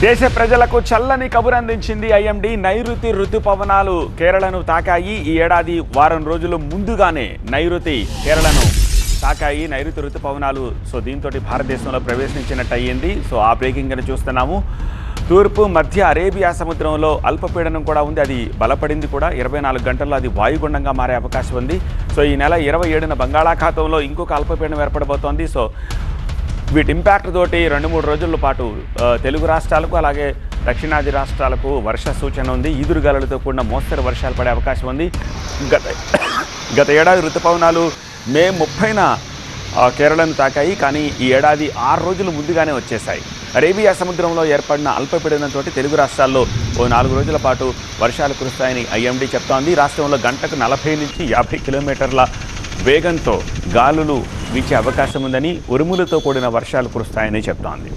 దేశ ప్రజలకు చల్లని కబురు అందించింది ఐఎండి. నైరుతి ఋతుపవనాలు కేరళను తాకాయి. ఈ ఏడాది వారం రోజులు ముందుగానే నైరుతి కేరళను తాకాయి. నైరుతి ఋతుపవనాలు. సో దీంతో భారతదేశంలో ప్రవేశించినట్టు అయ్యింది సో ఆ బ్రేకింగ్ అని చూస్తున్నాము. తూర్పు మధ్య అరేబియా సముద్రంలో అల్పపీడనం కూడా ఉంది. అది బలపడింది కూడా. ఇరవై నాలుగు గంటల్లో అది వాయుగుండంగా మారే అవకాశం ఉంది. సో ఈ నెల ఇరవై ఏడున బంగాళాఖాతంలో ఇంకొక అల్పపీడనం ఏర్పడబోతోంది. సో వీటి ఇంపాక్ట్ తోటి రెండు మూడు రోజుల పాటు తెలుగు రాష్ట్రాలకు అలాగే దక్షిణాది రాష్ట్రాలకు వర్ష సూచన ఉంది. ఈదురుగాలులతో కూడిన మోస్తరు వర్షాలు పడే అవకాశం ఉంది. గత గత ఏడాది ఋతుపవనాలు మే ముప్పైన కేరళను తాకాయి. కానీ ఈ ఏడాది ఆరు రోజులు ముందుగానే వచ్చేసాయి అరేబియా సముద్రంలో ఏర్పడిన అల్పపీడనంతో తెలుగు రాష్ట్రాల్లో ఓ నాలుగు రోజుల పాటు వర్షాలు కురుస్తాయని ఐఎండీ చెప్తోంది. రాష్ట్రంలో గంటకు నలభై నుంచి యాభై కిలోమీటర్ల వేగంతో గాలులు వీచే అవకాశం ఉందని ఉరుములతో కూడిన వర్షాలు కురుస్తాయని చెప్తోంది.